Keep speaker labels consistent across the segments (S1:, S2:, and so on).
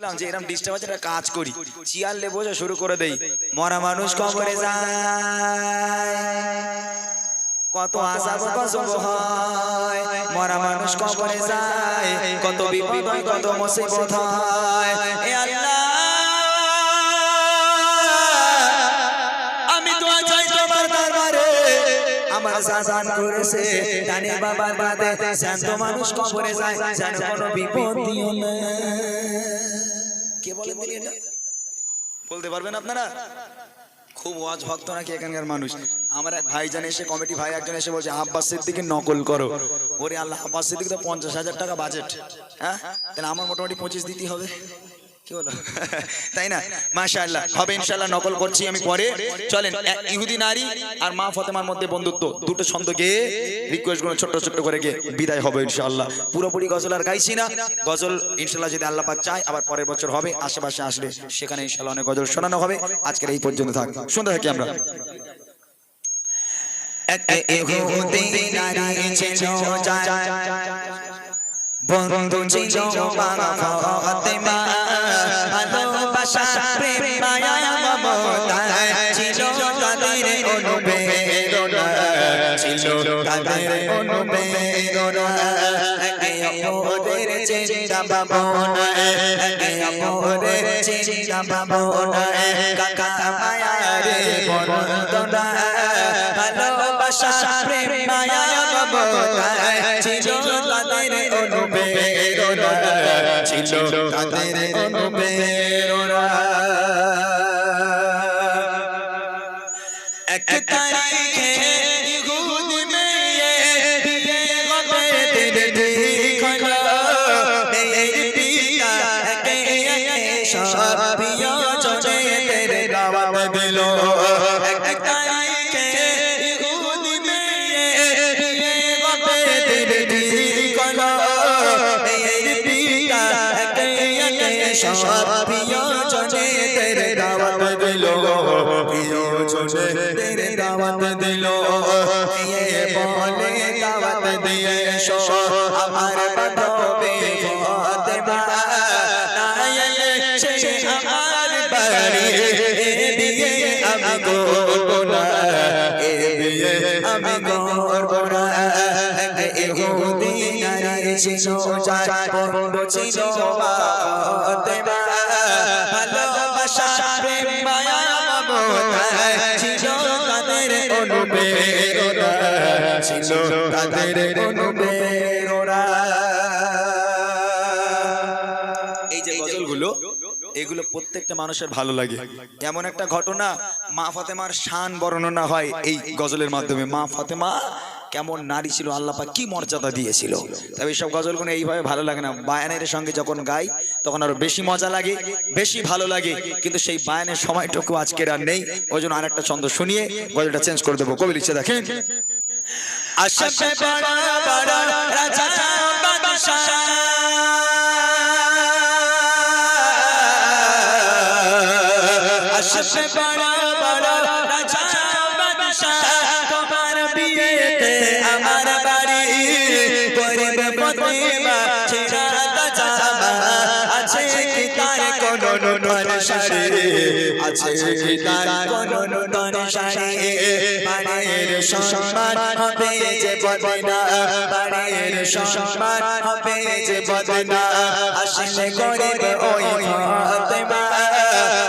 S1: বুঝলাম যে এরকম ডিস্টার্ব আছে একটা কাজ করি। চিয়ার লে বসে শুরু করে দেই মরা মানুষ কবরে যায়। কত আশা কত হয় মরা মানুষ কবরে যায়। কত বিপদ হয় কত মুসিবত হয়। এ আল্লাহ আমি তো চাই তোমার দরবারে। আমার শাসন করেছে জানে বাবার বাদে। শান্ত মানুষ কবরে যায় যেন কোনো বিপদ দিও না। কে বলেন তিনি এটা? বলতে পারবেন আপনারা? খুব ওয়াজ ভক্ত নাকি এখানকার মানুষ? আমার এক ভাইজান এসে কমিটি ভাই একজন এসে বলছে আব্বাস সিদ্দিকে নকল করো। ওরে আল্লাহ আব্বাস সিদ্দিক তো পঞ্চাশ হাজার টাকা বাজেট হ্যাঁ? তাহলে আমার মোটামুটি পঁচিশ দিতে হবে। কি বলো? তাই না? মাশাআল্লাহ। হবে ইনশাআল্লাহ নকল করছি আমি পরে। চলেন ইহুদি নারী আর মা ফতেমার মধ্যে বন্ধুত্ব। দুটো ছন্দ গেয়ে রিকোয়েস্টগুলো ছোট্ট ছোট্ট করে গিয়ে বিদায় হবে ইনশাআল্লাহ। পুরোপুরি গজল আর গাইছি না। গজল ইনশাআল্লাহ যদি আল্লাহ পাক চায় আবার পরের বছর হবে আশেপাশে আসলে সেখানে ইনশাআল্লাহ অনেক গজল শোনানো হবে। আজকের এই পর্যন্ত থাক। শুনতে থাকি আমরা। ইহুদি নারী ছিল যায় বন্ধু ছিল ফাতেমা। ভালোবাসা প্রেম মায়া ছিল তাদের অনুপ্রেরণা ছিল তাদের অনুপ্রেরণা আমার বাড়ি এ আমি করব না এ বিয়ে আমি করব না ছিল যায় বন্ধু ছিল ফাতেমা ভালোবাসা প্রেম মায়া ছিল তাদের অনুপ্রেরণা ছিল তাদের অনুপ্রেরণা এগুলো প্রত্যেকটা মানুষের ভালো লাগে। এমন একটা ঘটনা মা ফাতেমার শান বর্ণনা হয় এই গজলের মাধ্যমে। মা ফাতেমা কেমন নারী ছিল আল্লাহ পাক কি মর্যাদা দিয়েছিল। তবে এইসব গজলগুলো এইভাবে ভালো লাগে না। বায়ানের সঙ্গে যখন গাই তখন আরও বেশি মজা লাগে বেশি ভালো লাগে। কিন্তু সেই বায়ানের সময়টুকু আজকের আর নেই। ওই জন্য আরেকটা ছন্দ শুনিয়ে গজলটা চেঞ্জ করে দেবো। কবি লিখছে দেখেন। আশাপে আশাপে বড় বড় রাজা বাদশাহ তোমার বিয়েতে আমার বাড়ি গরিব প্রতিমা ছেড়া জামা আছে কি তার কোনো নূতন শাড়ি আছে কি তার কোনো নূতন শাড়ি বাড়ির সম্মান হবে যে বদনা। বাড়ির সম্মান হবে যে বদনা। আসলে গরিব ওই ফাতেমা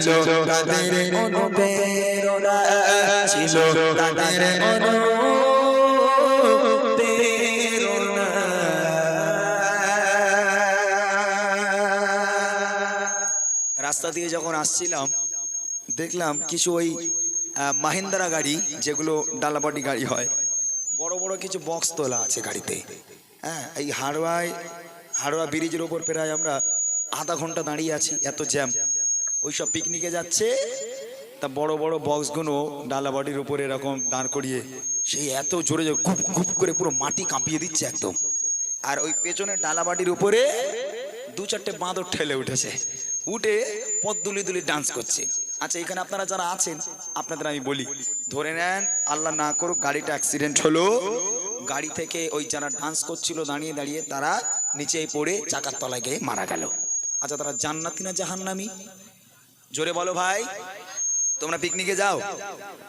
S1: ছিল তাদের অনুপ্রেরণা ছিল তাদের অনুপ্রেরণা রাস্তা দিয়ে যখন আসছিলাম দেখলাম কিছু ওই মাহিন্দ্রা গাড়ি যেগুলো ডালাবাটি গাড়ি হয় বড় বড় কিছু বক্স তোলা আছে গাড়িতে হ্যাঁ এই হাড়োয়ায় হাড়োয়া ব্রিজের ওপর প্রায় আমরা আধা ঘণ্টা দাঁড়িয়ে আছি এত জ্যাম ওই সব পিকনিকে যাচ্ছে। তা বড় বড় বক্সগুলো ডালাবাড়ির উপরে এরকম দাঁড় করিয়ে সেই এত জোরে গুপ গুপ করে পুরো মাটি কাঁপিয়ে দিচ্ছে একদম। আর ওই পেছনের ডালাবাড়ির উপরে দু চারটে বাঁদর ঠেলে উঠেছে। উঠে পথ দুলি ডান্স করছে। আচ্ছা এখানে আপনারা যারা আছেন, আপনাদের আমি বলি, ধরে নেন, আল্লাহ না করুক, গাড়িটা অ্যাক্সিডেন্ট হলো। গাড়ি থেকে ওই যারা ডান্স করছিল দাঁড়িয়ে দাঁড়িয়ে, তারা নিচেই পড়ে চাকার তলায় গিয়ে মারা গেল। আচ্ছা তারা জান্নাতি না জাহান্নামি? জোরে বলো ভাই, তোমরা পিকনিকে যাও?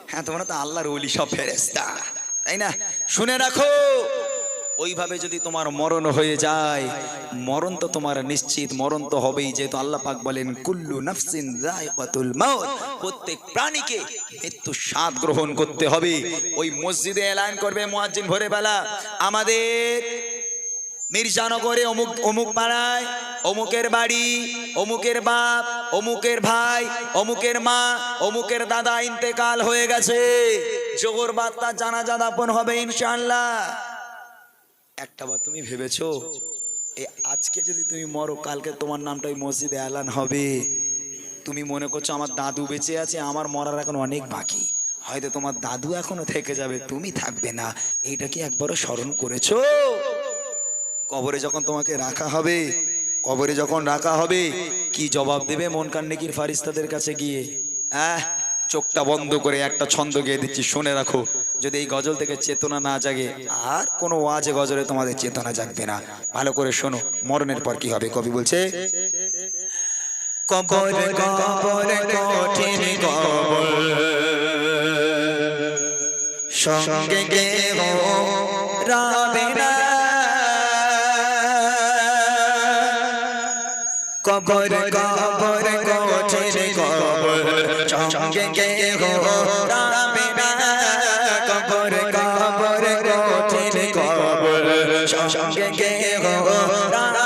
S1: হ্যাঁ তোমরা তো আল্লাহর ওলি, সব ফেরেস্তা তাই না? শুনে রাখো, ওইভাবে যদি তোমার মরণ হয়ে যায়, মরণ তো তোমার নিশ্চিত, মরণ তো হবেই, যেহেতু আল্লাহ পাক বলেন, কুল্লু নাফসিন যায়কাতুল মাউত প্রত্যেক প্রাণীকে মৃত্যু স্বাদ গ্রহণ করতে হবে। ওই মসজিদে এলান করবে মুয়াজ্জিন ভোরে বেলা। আমাদের মির্জানগরে অমুক অমুক পাড়ায় অমুকের বাড়ি, অমুকের বাপ, অমুকের ভাই, অমুকের মা, অমুকের দাদা ইন্তেকাল হয়ে গেছে। জোগর বার্তা জানাজা দাপন হবে ইনশাল্লাহ একটা বার তুমি ভেবেছো, এ আজকে যদি তুমি মরো, কালকে তোমার নামটা ওই মসজিদে এলান হবে। তুমি মনে করছ আমার দাদু বেঁচে আছে, আমার মরার এখন অনেক বাকি। হয়তো তোমার দাদু এখনও থেকে যাবে, তুমি থাকবে না। এইটা কি একবারও স্মরণ করেছ? কবরে যখন তোমাকে রাখা হবে কবরে যখন রাখা হবে কি জবাব দেবে মন কান্নেকির ফারিস্তাদের কাছে গিয়ে? আহ চোখটা বন্ধ করে একটা ছন্দ গিয়ে দিচ্ছি শুনে রাখো। যদি এই গজল থেকে চেতনা না জাগে আর কোনো ওয়াজে গজলে তোমাদের চেতনা জাগবে না। ভালো করে শোনো মরণের পর কি হবে কবি বলছে? কবর কবর কঠিন কবর। সঙ্গে রাবে না। কবর কবর কঠিন কবর। সঙ্গে গেহ হো কবর কবর কঠিন কবর। সঙ্গে গেহ হো না।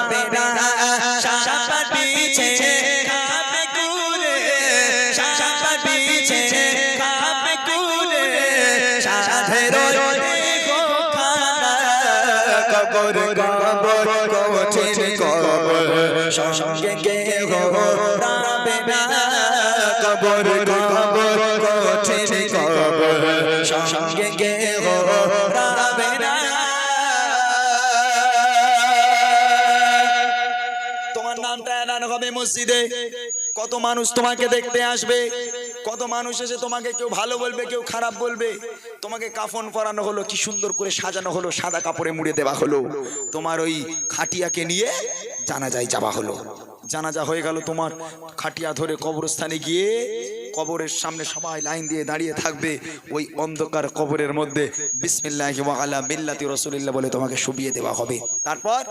S1: মসজিদে কত মানুষ তোমাকে দেখতে আসবে, কত মানুষ এসে তোমাকে কেউ ভালো বলবে, কেউ খারাপ বলবে। তোমাকে কাফন পরানো হলো, কি সুন্দর করে সাজানো হলো, সাদা কাপড়ে মুড়ে দেওয়া হলো। তোমার ওই খাটিয়াকে নিয়ে জানাজায় যাওয়া হলো। জানাজা হয়ে গেল তোমার খাটিয়া ধরে কবরস্থানে গিয়ে কবরের সামনে সবাই লাইন দিয়ে দাঁড়িয়ে থাকবে। ওই অন্ধকার কবরের মধ্যে বিসমিল্লাহি আলা মিল্লাতি রাসূলিল্লাহ বলে তোমাকে শুবিয়ে দেওয়া হবে। তারপর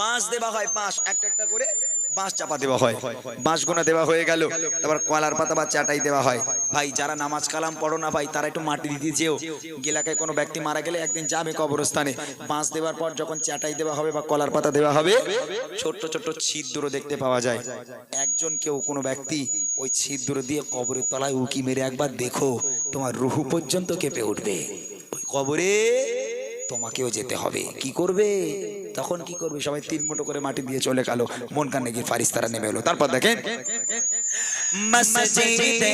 S1: বাঁশ দেওয়া হয়, বাঁশ। একটা বাঁশ চাপা দেওয়া হয়। বাঁশ গোনা দেওয়া হয়ে গেল। তারপর কলার পাতা বা চাটাই দেওয়া হয়। ভাই, যারা নামাজ কালাম পড়ো না ভাই, তারা একটু মাটি দিতে যেও। গেলাকায় কোনো ব্যক্তি মারা গেলে একদিন যাবে কবরস্থানে। বাঁশ দেওয়ার পর যখন চাটাই দেওয়া হবে বা কলার পাতা দেওয়া হবে, ছোট্ট ছোট্ট ছিদ্র দেখতে পাওয়া যায়। একজন কেউ, কোনো ব্যক্তি ওই ছিদ্র দিয়ে কবরের তলায় উকি মেরে একবার দেখো, তোমার রুহু পর্যন্ত কেঁপে উঠবে। ওই কবরে তোমাকেও যেতে হবে। কি করবে? তখন কি করবে? সবাই তিন মুঠো করে মাটি দিয়ে চলে গেল। মন কানে গিয়ে ফারিস্তারা নেমে এলো। তারপর দেখেন মসজিদে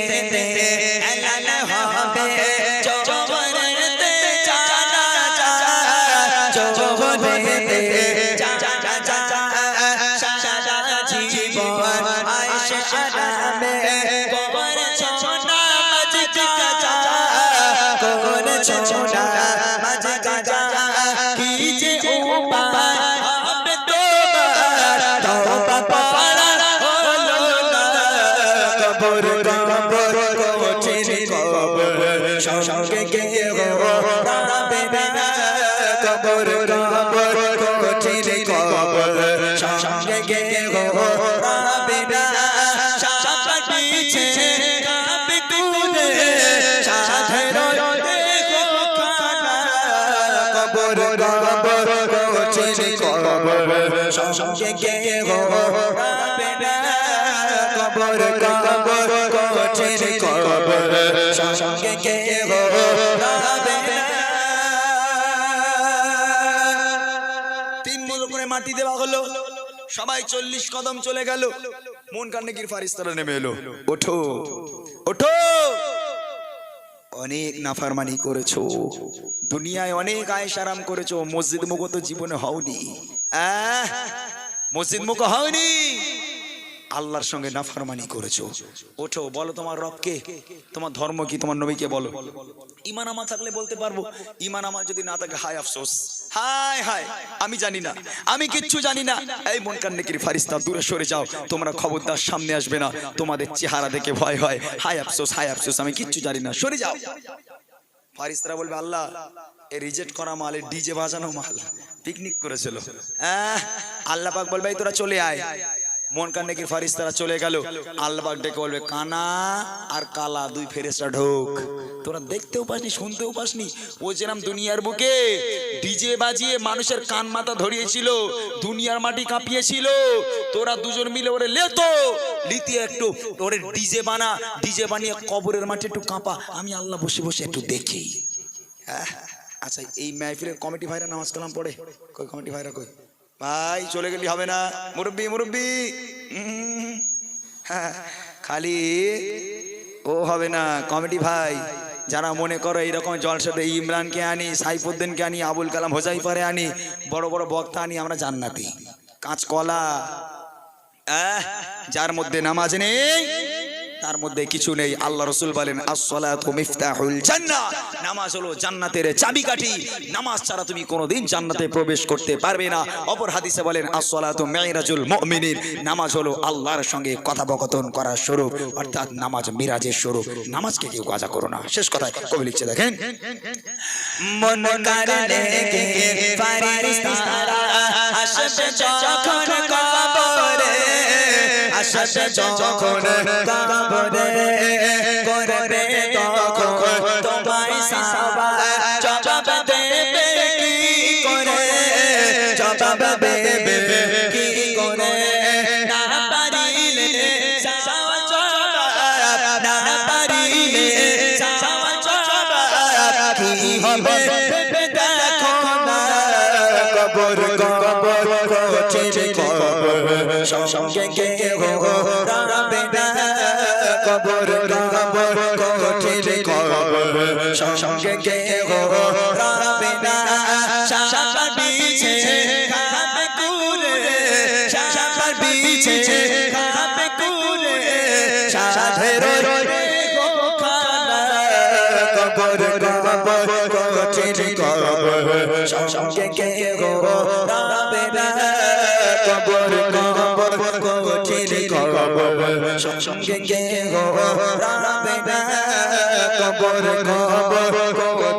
S1: তিন মুলো করে মাটি দেওয়া হলো। সবাই চল্লিশ কদম চলে গেল। মন কান্নাকির ফারিস্তারা নেমে এলো। ওঠো ওঠো। অনেক নাফারমানি করেছ। দুনিয়ায় অনেক আয়েশ আরাম করেছ। মসজিদ মুখ তো জীবনে হওনি। মসজিদ মুখ হওনি? আল্লাহর সঙ্গে নাফারমানি করেছ। ওঠো বলো তোমার রবকে তোমার ধর্ম কি তোমার নবীকে বলো। ইমান আমার থাকলে বলতে পারব ইমান আমার যদি না থাকে হায় আফসোস হায় হায় আমি জানি না আমি কিচ্ছু জানি না। এই মন কান্নেকির ফারিস্তা দূরে সরে যাও তোমরা খবরদার সামনে আসবে না তোমাদের চেহারা দেখে ভয় হয়। হায় আফসোস হায় আফসোস আমি কিচ্ছু জানি না সরে যাও। ফারিস্তারা বলবে আল্লাহ এ রিজেক্ট করা মাল এ ডিজে বাজানো মাল পিকনিক করেছিল। আহ, আল্লাহ পাক বলবে তোরা চলে আয়। মন কান্নেকির ফারিস্তারা চলে গেল? আল্লাহ ডেকে বলবে, কানা আর কালা দুই ফেরেস্তা ঢোক। তোরা দেখতেও পাসনি, শুনতেও পাসনি? ও যেরাম দুনিয়ার বুকে ডিজে বাজিয়ে মানুষের কান মাথা ধরিয়েছিল, দুনিয়ার মাটি কাঁপিয়েছিল, তোরা দুজন মিলে ওরে লেতো লিতিয়ে একটু ওরে ডিজে বানা, ডিজে বানিয়ে কবরের মাঠে একটু কাঁপা। আমি আল্লাহ বসে বসে একটু দেখি। আচ্ছা এই মাহফিলের কমিটি ভাইরা নামাজ কালাম পড়ে? কই কমিটি ভাইরা কই? ভাই চলে গেলি হবে না। মুরব্বি মুরব্বি। হ্যাঁ, খালি ও হবে না। কমিটি ভাই যারা মনে করো এইরকম জলসাতে ইমরানকে আনি সাইফুদ্দিনকে আনি আবুল কালাম হোজাইফারে আনি বড় বড় বক্তা আনি আমরা জান্নাতি। কাঁচকলা যার মধ্যে নামাজ নেই তার মধ্যে কিছু নেই। আল্লাহ রসুল বলেন মিফতাহুল নামাজ হলো জান্নাতের চাবিকাঠি। নামাজ ছাড়া তুমি কোনোদিন জান্নাতে প্রবেশ করতে পারবে না। অপর হাদিসে বলেন, আসসালাতু মিরাজুল মুমিনিন। নামাজ হলো আল্লাহর সঙ্গে কথোপকথন করার স্বরূপ, অর্থাৎ নামাজ মিরাজের স্বরূপ। নামাজকে কেউ গাজা করো না। শেষ কথায় কবি লিখছে, দেখেন। আসবে যখন কবরে করবে তখন তোমায় সাবা। জবাব দেবে কি করে? জবাব দেবে কি করে? না পারিলে সাওয়া জবাব না পারিলে সাওয়া জবাব কি হবে? দেখো না, কবর কবর কোচে কবর সঙ্গে কে হো রাবে না। কবর কবর কোচে কবর সঙ্গে কে হো রাবে না। সাবার বিছে খাবে কুরে সাবার বিছে খাবে কুরে সাধের রে খানা। কবর কবর কোচে কবর সঙ্গে কে হো কবর কবর কোচে কবর সঙ্গে কে হো রাবে কবর কবর কবর